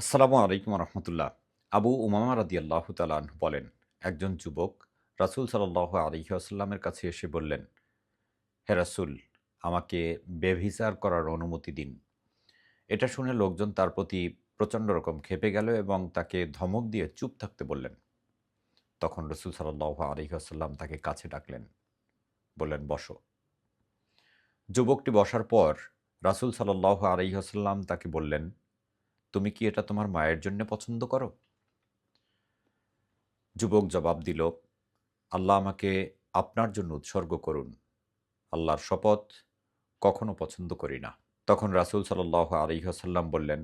আসসালামু আলাইকুম রহমতুল্লাহ। আবু উমামা রাদি আল্লাহ তালান বলেন, একজন যুবক রাসুল সাল্লাহ আলহিহাস্লামের কাছে এসে বললেন, হে রাসুল, আমাকে বেভিচার করার অনুমতি দিন। এটা শুনে লোকজন তার প্রতি প্রচণ্ড রকম খেপে গেল এবং তাকে ধমক দিয়ে চুপ থাকতে বললেন। তখন রসুল সাল্লাহ আলহিহাস্লাম তাকে কাছে ডাকলেন, বললেন, বসো। যুবকটি বসার পর রাসুল সাল্লাহ আলহিহাস্লাম তাকে বললেন তুমি কি এটা তোমার মায়ের জন্য পছন্দ করো? যুবক জবাব দিল, আল্লাহ আমাকে আপনার জন্য উৎসর্গ করুন। আল্লাহর শপথ কখনো পছন্দ করি না। তখন রাসুল সাল্লাহ আলহিহাসাল্লাম বললেন,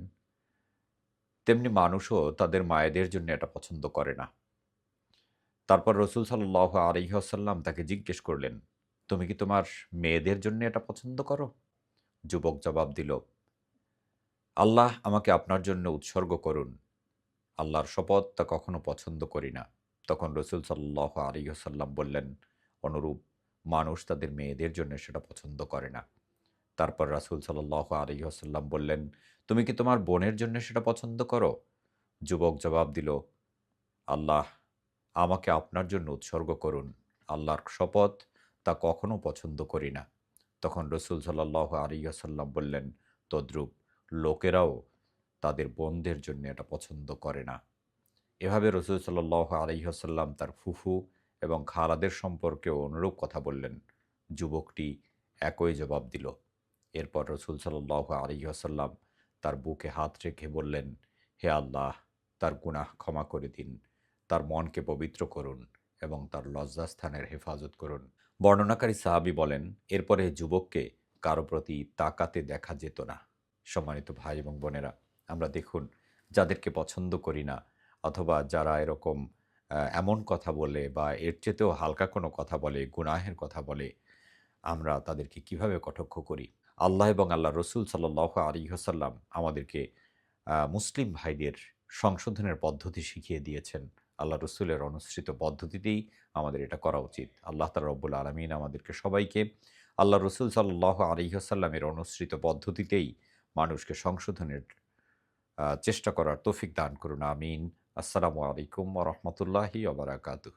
তেমনি মানুষও তাদের মায়েদের জন্য এটা পছন্দ করে না। তারপর রসুল সাল্লাহ আলহিহাসাল্লাম তাকে জিজ্ঞেস করলেন, তুমি কি তোমার মেয়েদের জন্য এটা পছন্দ করো? যুবক জবাব দিল আল্লাহ আমাকে আপনার জন্য উৎসর্গ করুন। আল্লাহর শপথ তা কখনো পছন্দ করি না। তখন রসুল সাল্লাহ আলিহাসাল্লাম বললেন, অনুরূপ, মানুষ তাদের মেয়েদের জন্য সেটা পছন্দ করে না। তারপর রাসুল সাল্লাহ আলিহাসাল্লাম বললেন, তুমি কি তোমার বোনের জন্য সেটা পছন্দ করো? যুবক জবাব দিল, আল্লাহ, আমাকে আপনার জন্য উৎসর্গ করুন। আল্লাহর শপথ তা কখনো পছন্দ করি না। তখন রসুল সাল্লাহ আলিহাসাল্লাম বললেন, তদ্রূপ লোকেরাও তাদের বোনদের জন্য এটা পছন্দ করে না। এভাবে রসুল সাল্লাহ আলহিহাসাল্লাম তার ফুফু এবং খালাদের সম্পর্কেও অনুরূপ কথা বললেন। যুবকটি একই জবাব দিল। এরপর রসুল সাল্লাহ আলহিহাসাল্লাম তার বুকে হাত রেখে বললেন, হে আল্লাহ, তার গুনাহ ক্ষমা করে দিন, তার মনকে পবিত্র করুন এবং তার লজ্জাস্থানের হেফাজত করুন। বর্ণনাকারী সাহাবি বলেন, এরপরে যুবককে কারও প্রতি তাকাতে দেখা যেত না। সম্মানিত ভাই এবং বোনেরা, আমরা দেখুন যাদেরকে পছন্দ করি না অথবা যারা এরকম এমন কথা বলে বা এর চেতেও হালকা কোনো কথা বলে, গুনাহের কথা বলে, আমরা তাদেরকে কীভাবে কটাক্ষ করি? আল্লাহ এবং আল্লাহ রসুল সাল্লাহ আলী হাসাল্লাম আমাদেরকে মুসলিম ভাইদের সংশোধনের পদ্ধতি শিখিয়ে দিয়েছেন। আল্লাহ রসুলের অনুসৃত পদ্ধতিতেই আমাদের এটা করা উচিত। আল্লাহ তালা রব্বুল আলমিন আমাদেরকে সবাইকে আল্লাহ রসুল সাল্লাহ আলিহাসাল্লামের অনুসৃত পদ্ধতিতেই মানুষকে সংশোধনের চেষ্টা করার তৌফিক দান করুন। আমিন। আসসালামু আলাইকুম রহমতুল্লাহি ওবরাকাতু